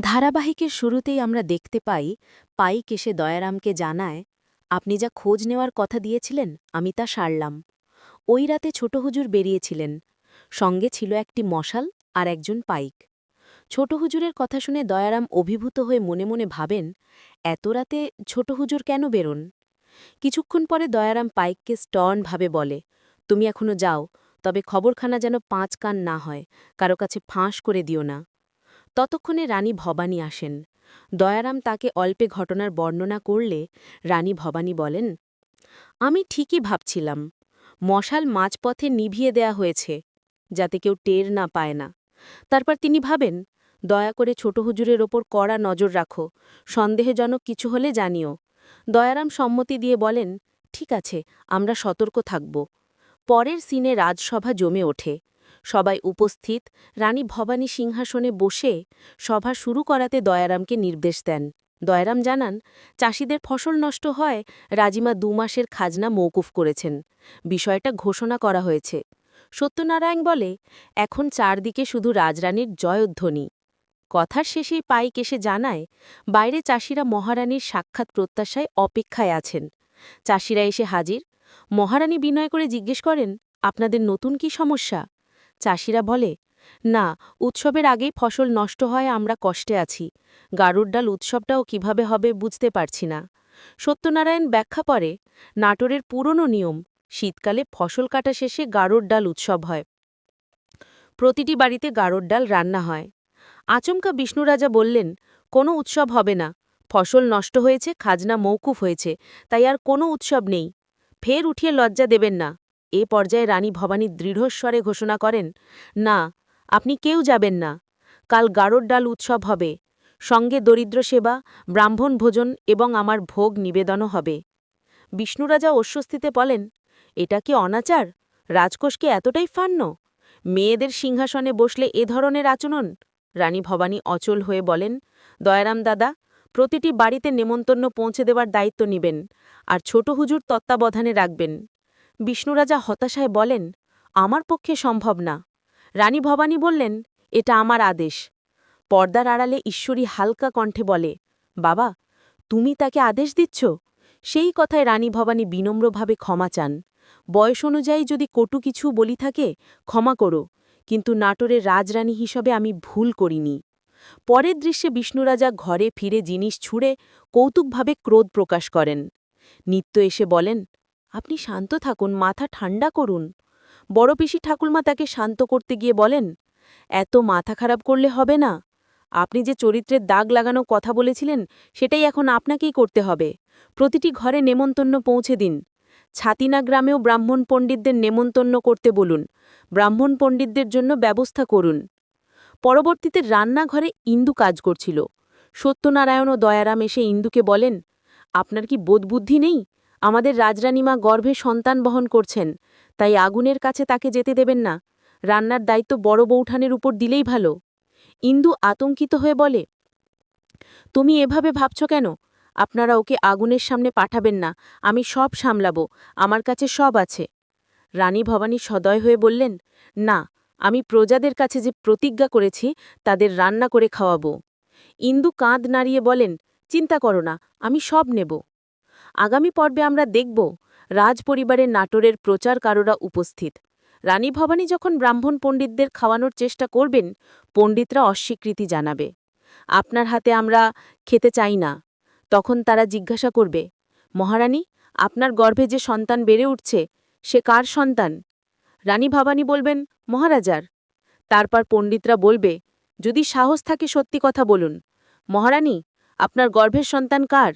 ধারাবাহিকের শুরুতেই আমরা দেখতে পাই, পাইক এসে দয়ারামকে জানায়, আপনি যা খোঁজ নেওয়ার কথা দিয়েছিলেন, আমি তা সারলাম। ওই রাতে ছোট হুজুর বেরিয়েছিলেন। সঙ্গে ছিল একটি মশাল আর একজন পাইক। ছোট হুজুরের কথা শুনে দয়ারাম অভিভূত হয়ে মনে মনে ভাবেন, এত রাতে ছোট হুজুর কেন বেরোন? কিছুক্ষণ পরে দয়ারাম পাইককে স্টর্নভাবে বলে, তুমি এখনও যাও, তবে খবরখানা যেন পাঁচ কান না হয়, কারও কাছে ফাঁস করে দিও না। ততক্ষণে রানী ভবানী আসেন। দয়ারাম তাকে অল্পে ঘটনার বর্ণনা করলে রানী ভবানী বলেন, আমি ঠিকই ভাবছিলাম। মশাল মাঝপথে নিভিয়ে দেয়া হয়েছে, যাতে কেউ টের না পায় না। তারপর তিনি ভাবেন, দয়া করে ছোট হুজুরের ওপর কড়া নজর রাখো, সন্দেহজনক কিছু হলে জানিও। দয়ারাম সম্মতি দিয়ে বলেন, ঠিক আছে, আমরা সতর্ক থাকব। পরের সিনে রাজসভা জমে ওঠে। সবাই উপস্থিত, রানী ভবানী সিংহাসনে বসে সভা শুরু করাতে দয়ারামকে নির্দেশ দেন। দয়ারাম জানান, চাষিদের ফসল নষ্ট হয়, রাজিমা দু মাসের খাজনা মৌকুফ করেছেন। বিষয়টা ঘোষণা করা হয়েছে। সত্যনারায়ণ বলে, এখন চারদিকে শুধু রাজরানীর জয়ধ্বনি। কথার শেষেই পাইক এসে জানায়, বাইরে চাষিরা মহারানীর সাক্ষাৎ প্রত্যাশায় অপেক্ষায় আছেন। চাষিরা এসে হাজির। মহারানী বিনয় করে জিজ্ঞেস করেন, আপনাদের নতুন কি সমস্যা? চাষিরা বলে, না, উৎসবের আগেই ফসল নষ্ট হয়, আমরা কষ্টে আছি। গারুর ডাল উৎসবটাও কীভাবে হবে বুঝতে পারছি না। সত্যনারায়ণ ব্যাখ্যা করে, নাটোরের পুরনো নিয়ম, শীতকালে ফসল কাটা শেষে গারোর ডাল উৎসব হয়। প্রতিটি বাড়িতে গারোর ডাল রান্না হয়। আচমকা বিষ্ণুরাজা বললেন, কোনো উৎসব হবে না। ফসল নষ্ট হয়েছে, খাজনা মৌকুফ হয়েছে, তাই আর কোনো উৎসব নেই। ফের উঠিয়ে লজ্জা দেবেন না। এ পর্যায়ে রানী ভবানী দৃঢ়স্বরে ঘোষণা করেন, না, আপনি কেউ যাবেন না। কাল গাড়োর ডাল উৎসব হবে। সঙ্গে দরিদ্র সেবা, ব্রাহ্মণ ভোজন এবং আমার ভোগ নিবেদনও হবে। বিষ্ণুরাজা অস্বস্তিতে বলেন, এটা কি অনাচার? রাজকোষকে এতটাই ফান্ন? মেয়েদের সিংহাসনে বসলে এ ধরনের আচরণ? রানী ভবানী অচল হয়ে বলেন, দয়ারাম দাদা, প্রতিটি বাড়িতে নেমন্তন্ন পৌঁছে দেওয়ার দায়িত্ব নিবেন, আর ছোট হুজুর তত্ত্বাবধানে রাখবেন। বিষ্ণুরাজা হতাশায় বলেন, আমার পক্ষে সম্ভব না। রানী ভবানী বললেন, এটা আমার আদেশ। পর্দার আড়ালে ঈশ্বরী হালকা কণ্ঠে বলে, বাবা, তুমি তাকে আদেশ দিচ্ছ? সেই কথায় রানী ভবানী বিনম্রভাবে ক্ষমা চান। বয়স অনুযায়ী যদি কটু কিছু বলি থাকে, ক্ষমা করো, কিন্তু নাটোরের রাজরানী হিসেবে আমি ভুল করিনি। পরের দৃশ্যে বিষ্ণুরাজা ঘরে ফিরে জিনিস ছুঁড়ে কৌতুকভাবে ক্রোধ প্রকাশ করেন। নিত্য এসে বলেন আপনি শান্ত থাকুন, মাথা ঠান্ডা করুন। বড় পিসি ঠাকুরমা তাকে শান্ত করতে গিয়ে বলেন, এত মাথা খারাপ করলে হবে না। আপনি যে চরিত্রের দাগ লাগানো কথা বলেছিলেন, সেটাই এখন আপনাকেই করতে হবে। প্রতিটি ঘরে নেমন্তন্ন পৌঁছে দিন। ছাতিনা গ্রামেও ব্রাহ্মণ পণ্ডিতদের নেমন্তন্ন করতে বলুন। ব্রাহ্মণ পণ্ডিতদের জন্য ব্যবস্থা করুন। পরবর্তীতে রান্নাঘরে ইন্দু কাজ করছিল। সত্যনারায়ণ ও দয়ারাম এসে ইন্দুকে বলেন, আপনার কি বোধবুদ্ধি নেই? আমাদের রাজরানীমা গর্ভে সন্তান বহন করছেন, তাই আগুনের কাছে তাকে যেতে দেবেন না। রান্নার দায়িত্ব বড় বৌঠানের উপর দিলেই ভালো। ইন্দু আতঙ্কিত হয়ে বলে, তুমি এভাবে ভাবছ কেন? আপনারা ওকে আগুনের সামনে পাঠাবেন না, আমি সব সামলাব, আমার কাছে সব আছে। রানী ভবানী সদয় হয়ে বললেন, না, আমি প্রজাদের কাছে যে প্রতিজ্ঞা করেছি, তাদের রান্না করে খাওয়াবো। ইন্দু কাঁধ নাড়িয়ে বলেন, চিন্তা করো না, আমি সব নেব। আগামী পর্বে আমরা দেখব রাজ রাজপরিবারের নাটোরের প্রচারকাররা উপস্থিত। রানী ভবানী যখন ব্রাহ্মণ পণ্ডিতদের খাওয়ানোর চেষ্টা করবেন, পণ্ডিতরা অস্বীকৃতি জানাবে। আপনার হাতে আমরা খেতে চাই না। তখন তারা জিজ্ঞাসা করবে, মহারানী, আপনার গর্ভে যে সন্তান বেড়ে উঠছে, সে কার সন্তান? রানী ভবানী বলবেন, মহারাজার। তারপর পণ্ডিতরা বলবে, যদি সাহস থাকে সত্যি কথা বলুন। মহারানী, আপনার গর্ভের সন্তান কার?